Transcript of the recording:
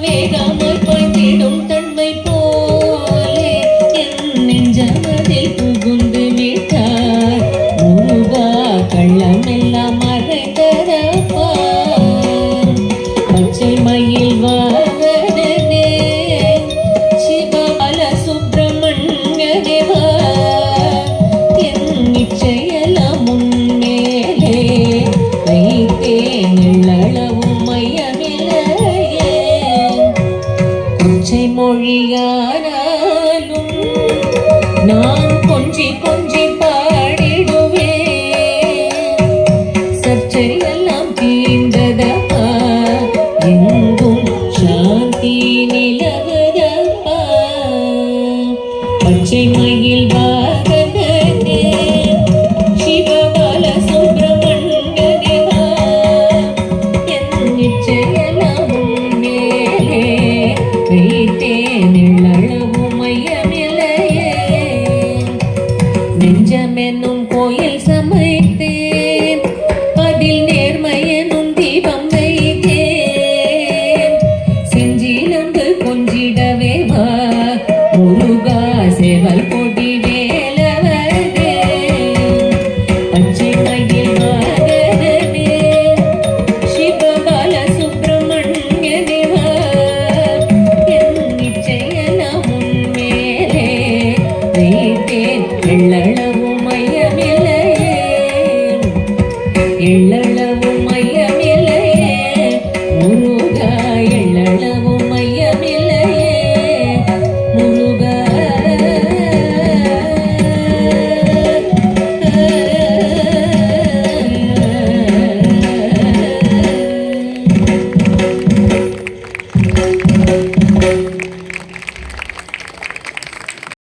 வேகமாய் பாய்ந்திடும் தன்மை போலே. என் நெஞ்சமதில் புகுந்து விட்டார். ரூபா கள்ளமெல்லாம் மறைந்ததா. மொழியானாலும் நான் கொஞ்சி கொஞ்சி பாடிடுவேன். சர்ச்சையெல்லாம் தீண்டதப்பா எங்கும் சாந்தி நிலவதப்பா. பச்சை மயில் வாகனே சிவபால சுப்பிரமணிய என் நிச்சயெல்லாம் கோயில் சமைத்தேன். அதில் நேர்மையனும் தீபம் வைத்தேன். செஞ்சிலம்பு கொஞ்சிடவே வா. முருகா சேவல் கொடி வேலவரே பச்சை மயில் வாகனமே சிவபால சுப்பிரமணிய தேவா என் உன் மேலே வைத்தேன். எள்ளளவும் மையமில்லையே. முருகா எள்ளளவும் மையமில்லையே. முருகா.